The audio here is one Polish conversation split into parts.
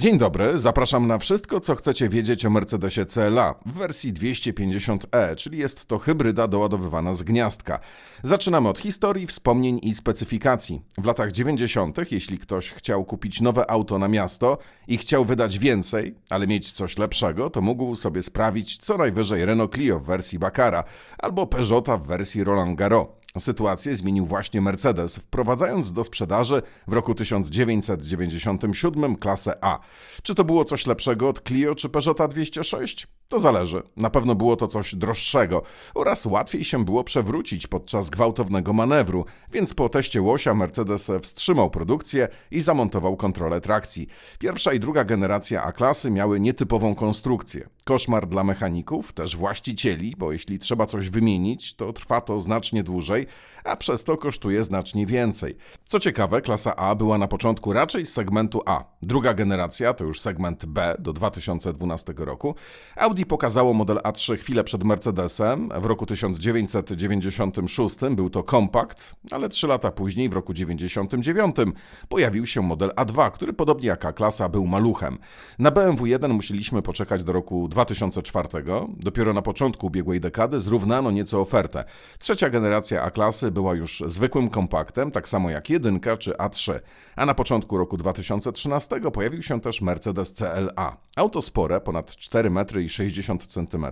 Dzień dobry, zapraszam na wszystko, co chcecie wiedzieć o Mercedesie CLA w wersji 250e, czyli jest to hybryda doładowywana z gniazdka. Zaczynamy od historii, wspomnień i specyfikacji. W latach 90., jeśli ktoś chciał kupić nowe auto na miasto i chciał wydać więcej, ale mieć coś lepszego, to mógł sobie sprawić co najwyżej Renault Clio w wersji Baccara albo Peugeota w wersji Roland Garros. Sytuację zmienił właśnie Mercedes, wprowadzając do sprzedaży w roku 1997 klasę A. Czy to było coś lepszego od Clio czy Peugeota 206? To zależy. Na pewno było to coś droższego oraz łatwiej się było przewrócić podczas gwałtownego manewru, więc po teście łosia Mercedes wstrzymał produkcję i zamontował kontrolę trakcji. Pierwsza i druga generacja A-klasy miały nietypową konstrukcję. Koszmar dla mechaników, też właścicieli, bo jeśli trzeba coś wymienić, to trwa to znacznie dłużej, a przez to kosztuje znacznie więcej. Co ciekawe, klasa A była na początku raczej z segmentu A. Druga generacja to już segment B do 2012 roku. Audi pokazało model A3 chwilę przed Mercedesem. W roku 1996 był to kompakt, ale trzy lata później, w roku 1999, pojawił się model A2, który podobnie jak A-klasa był maluchem. Na BMW 1 musieliśmy poczekać do roku 2004. Dopiero na początku ubiegłej dekady zrównano nieco ofertę. Trzecia generacja A-klasy była już zwykłym kompaktem, tak samo jak jedynka czy A3. A na początku roku 2013 pojawił się też Mercedes CLA. Auto spore, ponad 4 metry 60 cm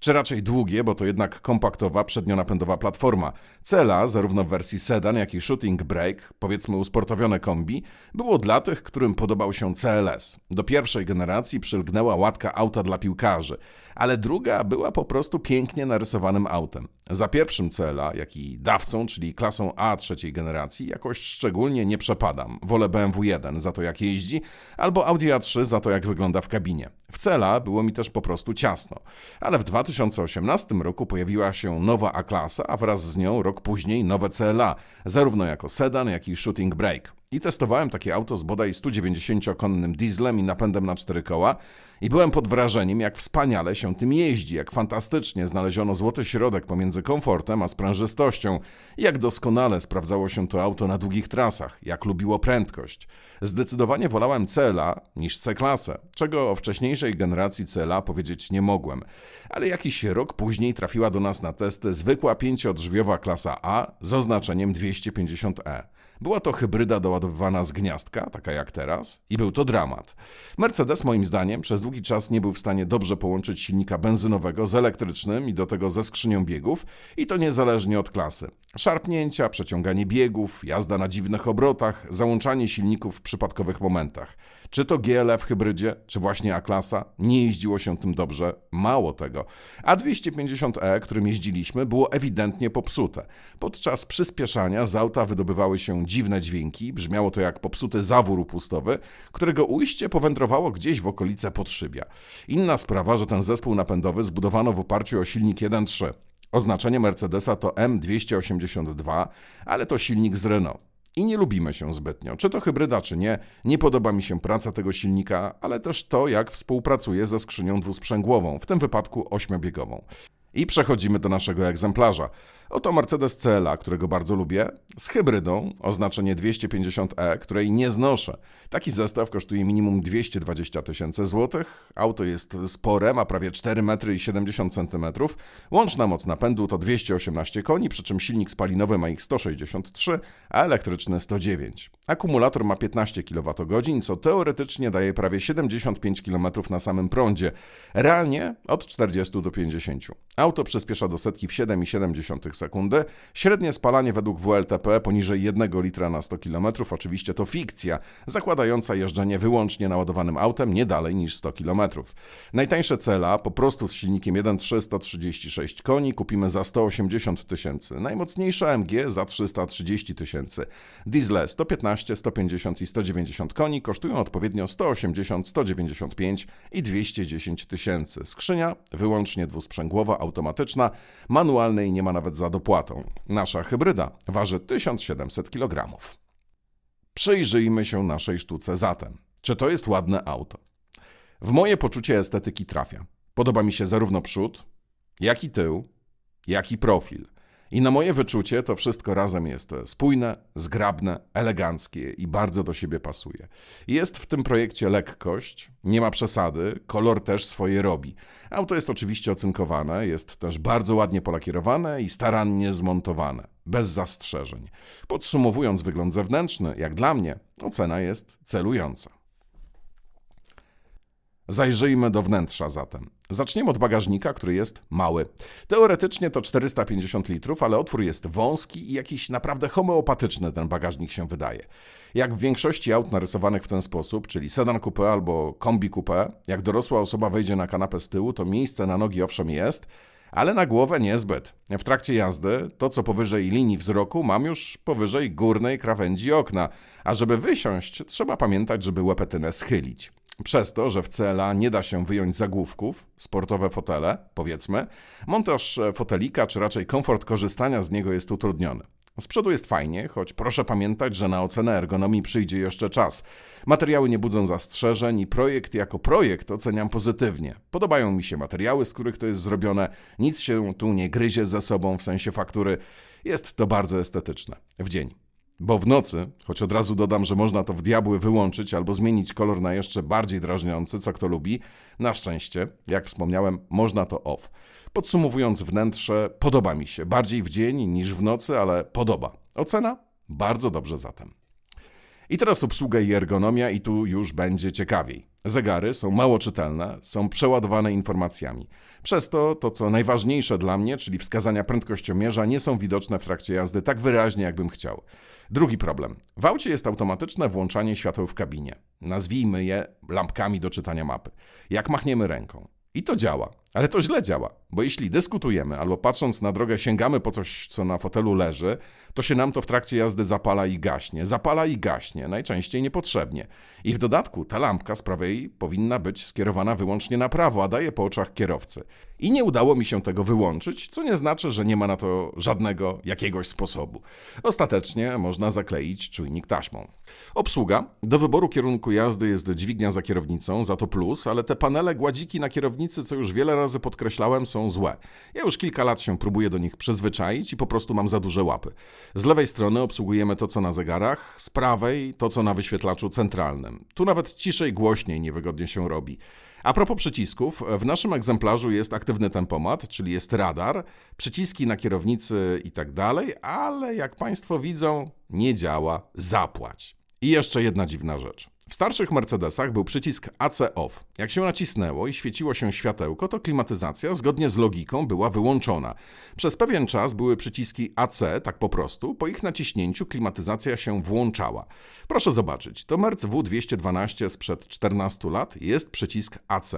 czy raczej długie, bo to jednak kompaktowa przednionapędowa platforma. Cela, zarówno w wersji sedan, jak i shooting brake, powiedzmy usportowione kombi, było dla tych, którym podobał się CLS. Do pierwszej generacji przylgnęła łatka auta dla piłkarzy, ale druga była po prostu pięknie narysowanym autem. Za pierwszym CLA, jak i dawcą, czyli klasą A trzeciej generacji, jakoś szczególnie nie przepadam. Wolę BMW 1 za to jak jeździ, albo Audi A3 za to jak wygląda w kabinie. W CLA było mi też po prostu ciasno, ale w 2000 2018 roku pojawiła się nowa A-klasa, a wraz z nią rok później nowe CLA, zarówno jako sedan, jak i shooting brake. I testowałem takie auto z bodaj 190-konnym dieslem i napędem na cztery koła i byłem pod wrażeniem, jak wspaniale się tym jeździ, jak fantastycznie znaleziono złoty środek pomiędzy komfortem a sprężystością, jak doskonale sprawdzało się to auto na długich trasach, jak lubiło prędkość. Zdecydowanie wolałem CLA niż C-klasę, czego o wcześniejszej generacji CLA powiedzieć nie mogłem. Ale jakiś rok później trafiła do nas na testy zwykła pięciodrzwiowa klasa A z oznaczeniem 250e. Była to hybryda doładowywana z gniazdka, taka jak teraz, i był to dramat. Mercedes, moim zdaniem, przez długi czas nie był w stanie dobrze połączyć silnika benzynowego z elektrycznym i do tego ze skrzynią biegów, i to niezależnie od klasy. Szarpnięcia, przeciąganie biegów, jazda na dziwnych obrotach, załączanie silników w przypadkowych momentach. Czy to GLF w hybrydzie, czy właśnie A-klasa, nie jeździło się tym dobrze. Mało tego. A250e, którym jeździliśmy, było ewidentnie popsute. Podczas przyspieszania z auta wydobywały się dziwne dźwięki, brzmiało to jak popsuty zawór upustowy, którego ujście powędrowało gdzieś w okolice podszybia. Inna sprawa, że ten zespół napędowy zbudowano w oparciu o silnik 1.3. Oznaczenie Mercedesa to M282, ale to silnik z Renault. I nie lubimy się zbytnio. Czy to hybryda, czy nie, nie podoba mi się praca tego silnika, ale też to, jak współpracuje ze skrzynią dwusprzęgłową, w tym wypadku ośmiobiegową. I przechodzimy do naszego egzemplarza. Oto Mercedes CLA, którego bardzo lubię, z hybrydą, oznaczenie 250e, której nie znoszę. Taki zestaw kosztuje minimum 220 tysięcy złotych. Auto jest spore, ma prawie 4 metry i 70 cm. Łączna moc napędu to 218 koni, przy czym silnik spalinowy ma ich 163, a elektryczny 109. Akumulator ma 15 kWh, co teoretycznie daje prawie 75 km na samym prądzie. Realnie od 40 do 50. Auto przyspiesza do setki w 7,7 sekundy. Średnie spalanie według WLTP poniżej 1 litra na 100 km. Oczywiście to fikcja, zakładająca jeżdżenie wyłącznie naładowanym autem nie dalej niż 100 km. Najtańsze cela po prostu z silnikiem 1.3 136 koni kupimy za 180 tysięcy. Najmocniejsze AMG za 330 tysięcy. Diesle 115, 150 i 190 koni kosztują odpowiednio 180, 195 i 210 tysięcy. Skrzynia wyłącznie dwusprzęgłowa, automatyczna, manualnej nie ma nawet za dopłatą. Nasza hybryda waży 1700 kg. Przyjrzyjmy się naszej sztuce zatem. Czy to jest ładne auto? W moje poczucie estetyki trafia. Podoba mi się zarówno przód, jak i tył, jak i profil. I na moje wyczucie to wszystko razem jest spójne, zgrabne, eleganckie i bardzo do siebie pasuje. Jest w tym projekcie lekkość, nie ma przesady, kolor też swoje robi. Auto jest oczywiście ocynkowane, jest też bardzo ładnie polakierowane i starannie zmontowane, bez zastrzeżeń. Podsumowując wygląd zewnętrzny, jak dla mnie, ocena jest celująca. Zajrzyjmy do wnętrza zatem. Zaczniemy od bagażnika, który jest mały. Teoretycznie to 450 litrów, ale otwór jest wąski i jakiś naprawdę homeopatyczny ten bagażnik się wydaje. Jak w większości aut narysowanych w ten sposób, czyli sedan coupé albo kombi coupé, jak dorosła osoba wejdzie na kanapę z tyłu, to miejsce na nogi owszem jest, ale na głowę niezbyt. W trakcie jazdy to, co powyżej linii wzroku, mam już powyżej górnej krawędzi okna, a żeby wysiąść, trzeba pamiętać, żeby łepetynę schylić. Przez to, że w CLA nie da się wyjąć zagłówków, sportowe fotele, powiedzmy, montaż fotelika, czy raczej komfort korzystania z niego jest utrudniony. Z przodu jest fajnie, choć proszę pamiętać, że na ocenę ergonomii przyjdzie jeszcze czas. Materiały nie budzą zastrzeżeń i projekt jako projekt oceniam pozytywnie. Podobają mi się materiały, z których to jest zrobione, nic się tu nie gryzie ze sobą w sensie faktury. Jest to bardzo estetyczne. W dzień. Bo w nocy, choć od razu dodam, że można to w diabły wyłączyć albo zmienić kolor na jeszcze bardziej drażniący, co kto lubi, na szczęście, jak wspomniałem, można to off. Podsumowując wnętrze, podoba mi się. Bardziej w dzień niż w nocy, ale podoba. Ocena? Bardzo dobrze zatem. I teraz obsługa i ergonomia, i tu już będzie ciekawiej. Zegary są mało czytelne, są przeładowane informacjami. Przez to to, co najważniejsze dla mnie, czyli wskazania prędkościomierza, nie są widoczne w trakcie jazdy tak wyraźnie, jakbym chciał. Drugi problem. W aucie jest automatyczne włączanie świateł w kabinie. Nazwijmy je lampkami do czytania mapy. Jak machniemy ręką. I to działa, ale to źle działa, bo jeśli dyskutujemy albo patrząc na drogę sięgamy po coś, co na fotelu leży, to się nam to w trakcie jazdy zapala i gaśnie. Zapala i gaśnie, najczęściej niepotrzebnie. I w dodatku ta lampka z prawej powinna być skierowana wyłącznie na prawo, a daje po oczach kierowcy. I nie udało mi się tego wyłączyć, co nie znaczy, że nie ma na to żadnego jakiegoś sposobu. Ostatecznie można zakleić czujnik taśmą. Obsługa. Do wyboru kierunku jazdy jest dźwignia za kierownicą, za to plus, ale te panele gładziki na kierownicy, co już wiele razy podkreślałem, są złe. Ja już kilka lat się próbuję do nich przyzwyczaić i po prostu mam za duże łapy. Z lewej strony obsługujemy to, co na zegarach, z prawej to, co na wyświetlaczu centralnym. Tu nawet ciszej, głośniej niewygodnie się robi. A propos przycisków, w naszym egzemplarzu jest aktywny tempomat, czyli jest radar, przyciski na kierownicy i tak dalej, ale jak Państwo widzą, nie działa zapłać. I jeszcze jedna dziwna rzecz. W starszych Mercedesach był przycisk AC OFF. Jak się nacisnęło i świeciło się światełko, to klimatyzacja zgodnie z logiką była wyłączona. Przez pewien czas były przyciski AC, tak po prostu, po ich naciśnięciu klimatyzacja się włączała. Proszę zobaczyć, to Merc W212 sprzed 14 lat jest przycisk AC.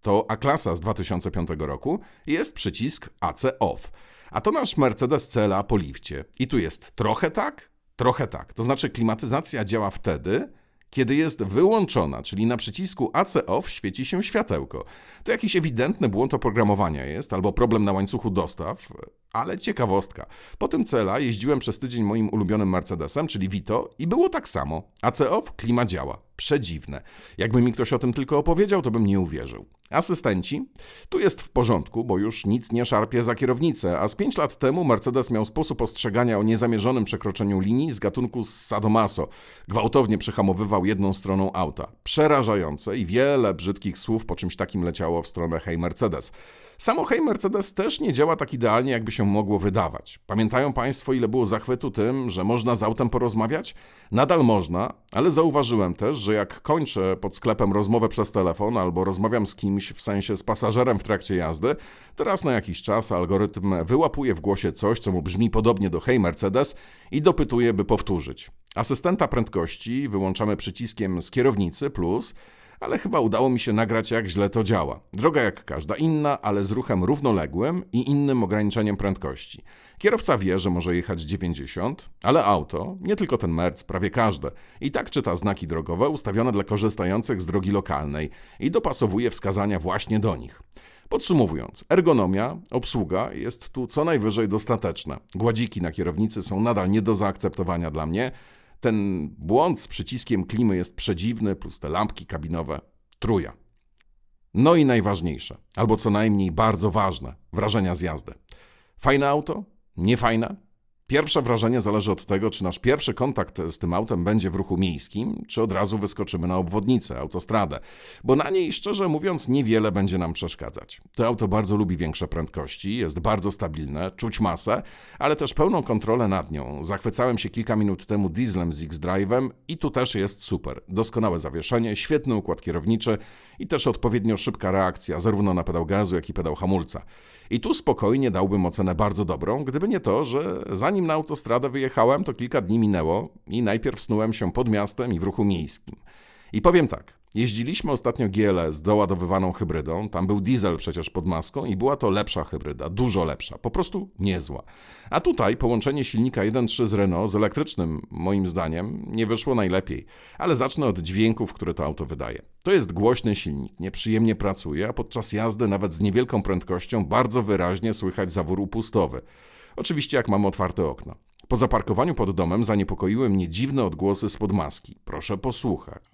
To A-klasa z 2005 roku jest przycisk AC OFF. A to nasz Mercedes CLA po lifcie. I tu jest trochę tak, trochę tak. To znaczy klimatyzacja działa wtedy, kiedy jest wyłączona, czyli na przycisku AC OFF świeci się światełko. To jakiś ewidentny błąd oprogramowania jest, albo problem na łańcuchu dostaw, ale ciekawostka. Po tym cela jeździłem przez tydzień moim ulubionym Mercedesem, czyli Vito, i było tak samo. AC OFF, klima działa. Przedziwne. Jakby mi ktoś o tym tylko opowiedział, to bym nie uwierzył. Asystenci? Tu jest w porządku, bo już nic nie szarpie za kierownicę, a z 5 lat temu Mercedes miał sposób ostrzegania o niezamierzonym przekroczeniu linii z gatunku Sadomaso. Gwałtownie przyhamowywał jedną stroną auta. Przerażające i wiele brzydkich słów po czymś takim leciało w stronę Hey Mercedes. Samo Hey Mercedes też nie działa tak idealnie, jakby się mogło wydawać. Pamiętają Państwo, ile było zachwytu tym, że można z autem porozmawiać? Nadal można, ale zauważyłem też, że jak kończę pod sklepem rozmowę przez telefon albo rozmawiam z kimś w sensie z pasażerem w trakcie jazdy, to raz na jakiś czas algorytm wyłapuje w głosie coś, co mu brzmi podobnie do Hey Mercedes i dopytuje, by powtórzyć. Asystenta prędkości wyłączamy przyciskiem z kierownicy plus, ale chyba udało mi się nagrać, jak źle to działa. Droga jak każda inna, ale z ruchem równoległym i innym ograniczeniem prędkości. Kierowca wie, że może jechać 90, ale auto, nie tylko ten Merc, prawie każde, i tak czyta znaki drogowe ustawione dla korzystających z drogi lokalnej i dopasowuje wskazania właśnie do nich. Podsumowując, ergonomia, obsługa jest tu co najwyżej dostateczna. Gładziki na kierownicy są nadal nie do zaakceptowania dla mnie, ten błąd z przyciskiem klimy jest przedziwny, plus te lampki kabinowe. Truja. No i najważniejsze, albo co najmniej bardzo ważne, wrażenia z jazdy. Fajne auto? niefajne? Pierwsze wrażenie zależy od tego, czy nasz pierwszy kontakt z tym autem będzie w ruchu miejskim, czy od razu wyskoczymy na obwodnicę, autostradę, bo na niej, szczerze mówiąc, niewiele będzie nam przeszkadzać. To auto bardzo lubi większe prędkości, jest bardzo stabilne, czuć masę, ale też pełną kontrolę nad nią. Zachwycałem się kilka minut temu dieslem z X-Drive'em i tu też jest super. Doskonałe zawieszenie, świetny układ kierowniczy i też odpowiednio szybka reakcja, zarówno na pedał gazu, jak i pedał hamulca. I tu spokojnie dałbym ocenę bardzo dobrą, gdyby nie to, że zanim na autostradę wyjechałem, to kilka dni minęło i najpierw snułem się pod miastem i w ruchu miejskim. I powiem tak, jeździliśmy ostatnio GLS doładowywaną hybrydą, tam był diesel przecież pod maską i była to lepsza hybryda, dużo lepsza, po prostu niezła. A tutaj połączenie silnika 1.3 z Renault z elektrycznym, moim zdaniem, nie wyszło najlepiej. Ale zacznę od dźwięków, które to auto wydaje. To jest głośny silnik, nieprzyjemnie pracuje, a podczas jazdy nawet z niewielką prędkością bardzo wyraźnie słychać zawór upustowy. Oczywiście jak mam otwarte okno. Po zaparkowaniu pod domem zaniepokoiły mnie dziwne odgłosy spod maski. Proszę posłuchać.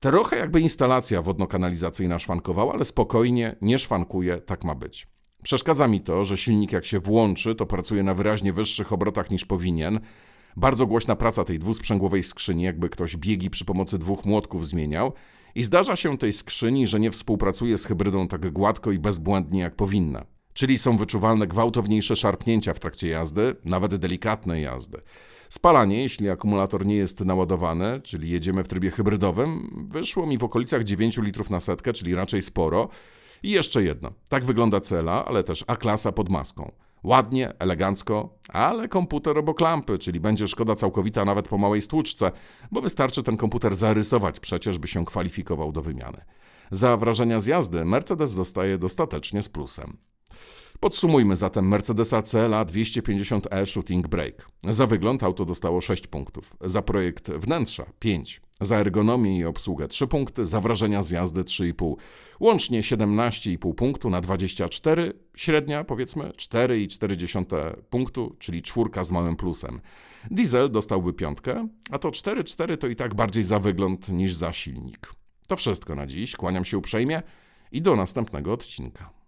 Trochę jakby instalacja wodno-kanalizacyjna szwankowała, ale spokojnie, nie szwankuje, tak ma być. Przeszkadza mi to, że silnik jak się włączy, to pracuje na wyraźnie wyższych obrotach niż powinien. Bardzo głośna praca tej dwusprzęgłowej skrzyni, jakby ktoś biegi przy pomocy dwóch młotków zmieniał. I zdarza się tej skrzyni, że nie współpracuje z hybrydą tak gładko i bezbłędnie jak powinna. Czyli są wyczuwalne gwałtowniejsze szarpnięcia w trakcie jazdy, nawet delikatne jazdy. Spalanie, jeśli akumulator nie jest naładowany, czyli jedziemy w trybie hybrydowym, wyszło mi w okolicach 9 litrów na setkę, czyli raczej sporo. I jeszcze jedno. Tak wygląda cela, ale też A-klasa pod maską. Ładnie, elegancko, ale komputer obok lampy, czyli będzie szkoda całkowita nawet po małej stłuczce, bo wystarczy ten komputer zarysować przecież, by się kwalifikował do wymiany. Za wrażenia z jazdy Mercedes dostaje dostatecznie z plusem. Podsumujmy zatem Mercedesa CLA 250e Shooting Brake. Za wygląd auto dostało 6 punktów, za projekt wnętrza 5, za ergonomię i obsługę 3 punkty, za wrażenia z jazdy 3,5. Łącznie 17,5 punktu na 24, średnia powiedzmy 4,4 punktu, czyli czwórka z małym plusem. Diesel dostałby piątkę, a to 4,4 to i tak bardziej za wygląd niż za silnik. To wszystko na dziś, kłaniam się uprzejmie i do następnego odcinka.